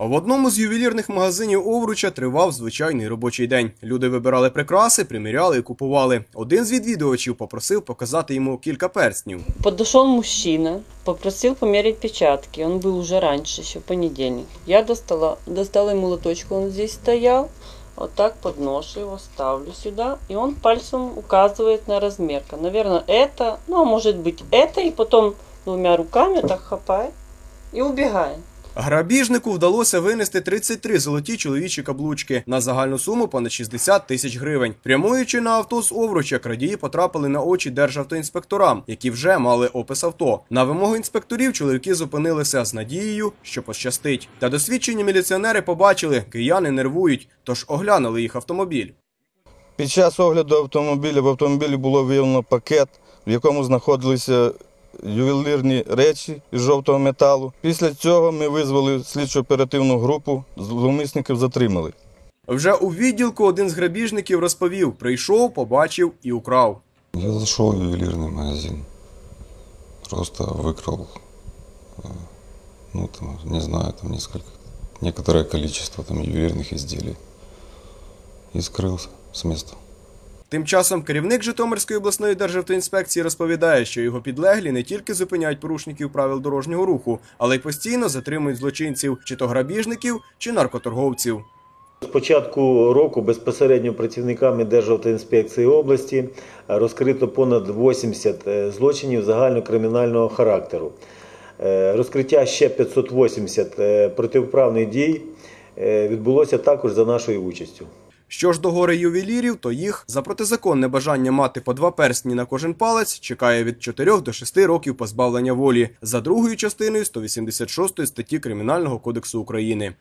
А в одному з ювелірних магазинів Овруча тривав звичайний робочий день. Люди вибирали прикраси, приміряли і купували. Один з відвідувачів попросив показати йому кілька перстнів. Подошел мужчина, попросил померить печатки. Он был уже раньше, еще в понедельник. Я достала, достала ему лоточку, он здесь стоял. Вот так подношу его, ставлю сюда, и он пальцем указывает на размерка. Наверное, это, ну, а может быть это, и потом двумя руками так хапает и убегает. Грабіжнику вдалося винести 33 золоті чоловічі каблучки на загальну суму понад 60 тисяч гривень. Прямуючи на авто з Овруча, крадії потрапили на очі державтоінспекторам, які вже мали опис авто. На вимогу інспекторів чоловіки зупинилися з надією, що пощастить. Та досвідчені міліціонери побачили, кияни нервують, тож оглянули їх автомобіль. Під час огляду автомобіля в автомобілі було виявлено пакет, в якому знаходилися ювелірні речі із жовтого металу. Після цього ми визвали слідчо оперативну групу, зловмисників затримали. Вже у відділку один з грабіжників розповів: прийшов, побачив і украв. Я зашел в ювелирный магазин. Просто выкрал, э, ну там, не знаю, там несколько, некоторое количество там ювелирных изделий. И скрылся с места. Тим часом керівник Житомирської обласної державтоінспекції розповідає, що його підлеглі не тільки зупиняють порушників правил дорожнього руху, але й постійно затримують злочинців, чи то грабіжників, чи наркоторговців. З початку року безпосередньо працівниками Державтоінспекції області розкрито понад 80 е, злочинів загальнокримінального характеру. Е, Розкриття ще 580 е, протиправних дій відбулося також за нашою участю. Що ж до гори ювелірів, то їх за протизаконне бажання мати по два перстні на кожен палець чекає від 4 до 6 років позбавлення волі за другою частиною 186 статті Кримінального кодексу України.